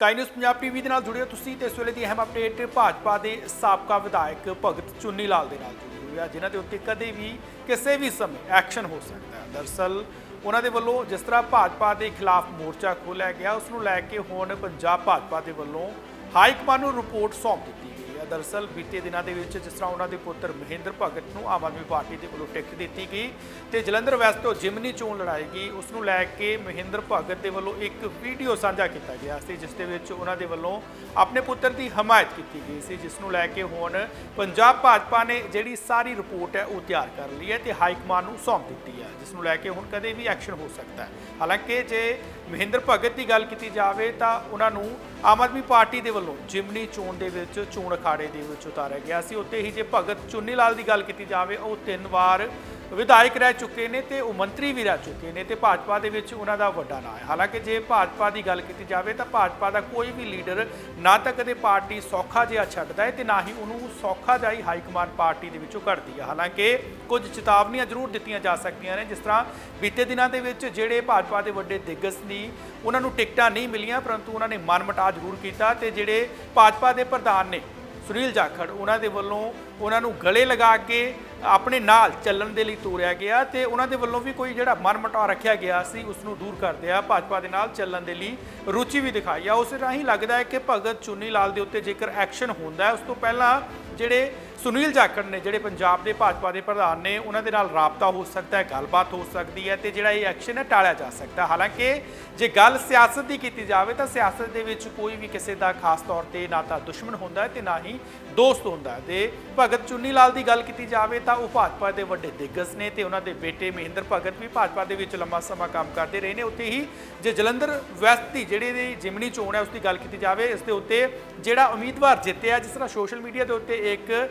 ਕਾਈ news Punjab TV ਦੇ ਨਾਲ ਜੁੜੇ ਹੋ ਤੁਸੀਂ ਤੇ ਇਸ ਵੇਲੇ ਦੀ ਅਹਿਮ ਅਪਡੇਟ ਭਾਜਪਾ ਦੇ ਸਾਬਕਾ ਵਿਧਾਇਕ ਭਗਤ ਚੁੰਨੀ ਲਾਲ ਦੇ ਨਾਲ ਜੁੜੀ ਹੋਈ ਹੈ ਜਿਨ੍ਹਾਂ ਦੇ ਉੱਤੇ ਕਦੇ ਵੀ ਕਿਸੇ ਵੀ ਸਮੇਂ ਐਕਸ਼ਨ ਹੋ ਸਕਦਾ ਹੈ। ਦਰਸਲ, ਉਹਨਾਂ ਦੇ ਵੱਲੋਂ ਜਿਸ ਤਰ੍ਹਾਂ ਭਾਜਪਾ ਦੇ ਖਿਲਾਫ ਮੋਰਚਾ ਖੋਲ੍ਹਿਆ ਗਿਆ, ਉਸ ਨੂੰ ਲੈ ਕੇ ਹੁਣ ਪੰਜਾਬ ਭਾਜਪਾ ਦੇ ਵੱਲੋਂ ਹਾਈ ਕਮਾਂਡ ਨੂੰ ਰਿਪੋਰਟ ਸੌਂਪ ਦਿੱਤੀ ਗਈ। ਦਰਸਲ ਬੀਤੇ ਦਿਨਾਂ ਦੇ ਵਿੱਚ ਜਿਸ ਤਰ੍ਹਾਂ ਉਹਨਾਂ ਦੇ ਪੁੱਤਰ ਮਹਿੰਦਰ ਭਗਤ ਨੂੰ ਆਮ ਆਦਮੀ ਪਾਰਟੀ ਦੇ ਵੱਲੋਂ ਟਿਕਟ ਦਿੱਤੀ ਗਈ ਤੇ ਜਲੰਧਰ ਵੈਸਟ ਤੋਂ ਜਿਮਨੀ ਚੋਣ ਲੜਾਈ ਗਈ, ਉਸ ਨੂੰ ਲੈ ਕੇ ਮਹਿੰਦਰ ਭਗਤ ਦੇ ਵੱਲੋਂ ਇੱਕ ਵੀਡੀਓ ਸਾਂਝਾ ਕੀਤਾ ਗਿਆ ਸੀ, ਜਿਸ ਦੇ ਵਿੱਚ ਉਹਨਾਂ ਦੇ ਵੱਲੋਂ ਆਪਣੇ ਪੁੱਤਰ ਦੀ ਹਮਾਇਤ ਕੀਤੀ ਗਈ ਸੀ, ਜਿਸ ਨੂੰ ਲੈ ਕੇ ਹੁਣ ਪੰਜਾਬ ਭਾਜਪਾ ਨੇ ਜਿਹੜੀ ਸਾਰੀ ਰਿਪੋਰਟ ਹੈ ਉਹ ਤਿਆਰ ਕਰ ਲਈ ਹੈ ਤੇ ਹਾਈ ਕਮਾਂਡ ਨੂੰ ਸੌਂਪ ਦਿੱਤੀ ਹੈ, ਜਿਸ ਨੂੰ ਲੈ ਕੇ ਹੁਣ ਕਦੇ ਵੀ ਐਕਸ਼ਨ ਹੋ ਸਕਦਾ ਹੈ। ਹਾਲਾਂਕਿ ਜੇ ਮਹਿੰਦਰ ਭਗਤ ਦੀ ਗੱਲ ਕੀਤੀ ਜਾਵੇ ਤਾਂ ਉਹਨਾਂ ਨੂੰ ਆਮ ਆਦਮੀ ਪਾਰਟੀ ਦੇ ਵੱਲੋਂ ਜਿਮਨੀ ਚੋਣ ਦੇ ਵਿੱਚ ਚੋਣ ਅਖਾੜੇ ਦੇ ਵਿੱਚ ਉਤਾਰਿਆ ਗਿਆ ਸੀ। ਉੱਤੇ ਹੀ ਜੇ ਭਗਤ ਚੁੰਨੀ ਲਾਲ ਦੀ ਗੱਲ ਕੀਤੀ ਜਾਵੇ, ਉਹ ਤਿੰਨ ਵਾਰ ਵਿਧਾਇਕ ਰਹਿ ਚੁੱਕੇ ਨੇ ਤੇ ਉਹ ਮੰਤਰੀ ਵੀ ਰਹਿ ਚੁੱਕੇ ਨੇ ਤੇ ਭਾਜਪਾ ਦੇ ਵਿੱਚ ਉਹਨਾਂ ਦਾ ਵੱਡਾ ਨਾਂ ਹੈ। ਹਾਲਾਂਕਿ ਜੇ ਭਾਜਪਾ ਦੀ ਗੱਲ ਕੀਤੀ ਜਾਵੇ ਤਾਂ ਭਾਜਪਾ ਦਾ ਕੋਈ ਵੀ ਲੀਡਰ ਨਾ ਤਾਂ ਕਦੇ ਪਾਰਟੀ ਸੌਖਾ ਜਿਹਾ ਛੱਡਦਾ ਹੈ ਤੇ ਨਾ ਹੀ ਉਹਨੂੰ ਸੌਖਾ ਜਿਹਾ ਹੀ ਹਾਈ ਕਮਾਂਡ ਪਾਰਟੀ ਦੇ ਵਿੱਚੋਂ ਕੱਢਦੀ ਹੈ। ਹਾਲਾਂਕਿ ਕੁਝ ਚੇਤਾਵਨੀਆਂ ਜ਼ਰੂਰ ਦਿੱਤੀਆਂ ਜਾ ਸਕਦੀਆਂ ਨੇ। ਜਿਸ ਤਰ੍ਹਾਂ ਬੀਤੇ ਦਿਨਾਂ ਦੇ ਵਿੱਚ ਜਿਹੜੇ ਭਾਜਪਾ ਦੇ ਵੱਡੇ ਦਿੱਗਜ ਨੇ ਉਹਨਾਂ ਨੂੰ ਟਿਕਟਾਂ ਨਹੀਂ ਮਿਲੀਆਂ, ਪਰੰਤੂ ਉਹਨਾਂ ਨੇ ਮਨਮਟਾ ਜ਼ਰੂਰ ਕੀਤਾ ਤੇ ਜਿਹੜੇ ਭਾਜਪਾ ਦੇ ਪ੍ਰਧਾਨ ਨੇ ਸੁਨੀਲ ਜਾਖੜ ਉਹਨਾਂ ਦੇ ਵੱਲੋਂ ਉਹਨਾਂ ਨੂੰ ਗਲੇ ਲਗਾ ਕੇ ਆਪਣੇ ਨਾਲ ਚੱਲਣ ਦੇ ਲਈ ਤੋਰਿਆ ਗਿਆ ਤੇ ਉਹਨਾਂ ਦੇ ਵੱਲੋਂ ਵੀ ਕੋਈ ਜਿਹੜਾ ਮਨਮਟਾ ਰੱਖਿਆ ਗਿਆ ਸੀ, ਉਸ ਨੂੰ ਦੂਰ ਕਰਦੇ ਆ ਭਾਜਪਾ ਦੇ ਨਾਲ ਚੱਲਣ ਦੇ ਲਈ ਰੁਚੀ ਵੀ ਦਿਖਾਈ ਆ। ਉਸ ਰਾਹੀਂ ਲੱਗਦਾ ਹੈ ਕਿ ਭਗਤ ਚੁੰਨੀ ਲਾਲ ਦੇ ਉੱਤੇ ਜੇਕਰ ਐਕਸ਼ਨ ਹੁੰਦਾ ਹੈ, ਉਸ ਤੋਂ ਪਹਿਲਾਂ ਜਿਹੜੇ ਸੁਨੀਲ ਜਾਖੜ ਨੇ, ਜਿਹੜੇ ਪੰਜਾਬ ਦੇ ਭਾਜਪਾ ਦੇ ਪ੍ਰਧਾਨ ਨੇ, ਉਹਨਾਂ ਦੇ ਨਾਲ ਰਾਬਤਾ ਹੋ ਸਕਦਾ ਹੈ, ਗੱਲਬਾਤ ਹੋ ਸਕਦੀ ਹੈ ਤੇ ਜਿਹੜਾ ਇਹ ਐਕਸ਼ਨ ਹੈ ਟਾਲਿਆ ਜਾ ਸਕਦਾ ਹਾਲਾਂਕਿ ਜੇ ਗੱਲ ਸਿਆਸਤ ਦੀ ਕੀਤੀ ਜਾਵੇ ਤਾਂ ਸਿਆਸਤ ਦੇ ਵਿੱਚ ਕੋਈ ਵੀ ਕਿਸੇ ਦਾ ਖਾਸ ਤੌਰ ਤੇ ਨਾ ਤਾਂ ਦੁਸ਼ਮਣ ਹੁੰਦਾ ਹੈ ਤੇ ਨਾ ਹੀ ਦੋਸਤ ਹੁੰਦਾ ਹੈ। ਤੇ ਭਗਤ ਚੁੰਨੀ ਲਾਲ ਦੀ ਗੱਲ ਕੀਤੀ ਜਾਵੇ ਤਾਂ ਉਹ ਭਾਜਪਾ ਦੇ ਵੱਡੇ ਦਿੱਗਜ ਨੇ ਤੇ ਉਹਨਾਂ ਦੇ ਬੇਟੇ ਮਹਿੰਦਰ ਭਗਤ ਵੀ ਭਾਜਪਾ ਦੇ ਵਿੱਚ ਲੰਮਾ ਸਮਾਂ ਕੰਮ ਕਰਦੇ ਰਹੇ ਨੇ। ਉੱਥੇ ਹੀ ਜੇ ਜਲੰਧਰ ਵੈਸਟ ਦੀ ਜਿਹੜੇ ਦੀ ਜਿਮਨੀ ਚੋਣ ਹੈ, ਉਸ ਦੀ ਗੱਲ ਕੀਤੀ ਜਾਵੇ, ਇਸ ਦੇ ਉੱਤੇ ਜਿਹੜਾ ਉਮੀਦਵਾਰ ਜਿੱਤਿਆ, ਜਿਸ ਤਰ੍ਹਾਂ ਸੋਸ਼ਲ ਮੀਡੀਆ ਦੇ ਉੱਤੇ ਇੱਕ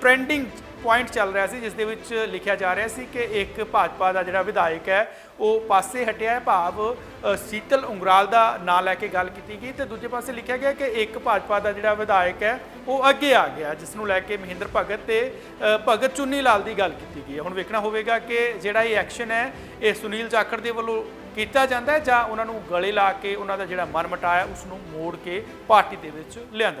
ਟ੍ਰੈਂਡਿੰਗ ਪੁਆਇੰਟ ਚੱਲ ਰਿਹਾ ਸੀ ਜਿਸ ਦੇ ਵਿੱਚ ਲਿਖਿਆ ਜਾ ਰਿਹਾ ਸੀ ਕਿ ਇੱਕ ਭਾਜਪਾ ਦਾ ਜਿਹੜਾ ਵਿਧਾਇਕ ਹੈ, ਉਹ ਪਾਸੇ ਹਟਿਆ ਹੈ, ਭਾਵ ਸੀਤਲ ਉਂਗਰਾਲ ਦਾ ਨਾਂ ਲੈ ਕੇ ਗੱਲ ਕੀਤੀ ਗਈ। ਤੇ ਦੂਜੇ ਪਾਸੇ ਲਿਖਿਆ ਗਿਆ ਕਿ ਇੱਕ ਭਾਜਪਾ ਦਾ ਜਿਹੜਾ ਵਿਧਾਇਕ ਹੈ, ਉਹ ਅੱਗੇ ਆ ਗਿਆ ਜਿਸ ਨੂੰ ਲੈ ਕੇ ਮਹਿੰਦਰ ਭਗਤ ਤੇ ਭਗਤ ਚੁੰਨੀ ਲਾਲ ਦੀ ਗੱਲ ਕੀਤੀ ਗਈ ਹੈ। ਹੁਣ ਵੇਖਣਾ ਹੋਵੇਗਾ ਕਿ ਜਿਹੜਾ ਇਹ ਐਕਸ਼ਨ ਹੈ, ਇਹ ਸੁਨੀਲ ਜਾਖੜ ਦੇ ਵੱਲੋਂ ਕੀਤਾ ਜਾਂਦਾ ਹੈ ਜਾਂ ਉਹਨਾਂ ਨੂੰ ਗਲੇ ਲਾ ਕੇ ਉਹਨਾਂ ਦਾ ਜਿਹੜਾ ਮਨ ਮਟਾਇਆ ਉਸ ਨੂੰ ਮੋੜ ਕੇ ਪਾਰਟੀ ਦੇ ਵਿੱਚ ਲਿਆਂਦਾ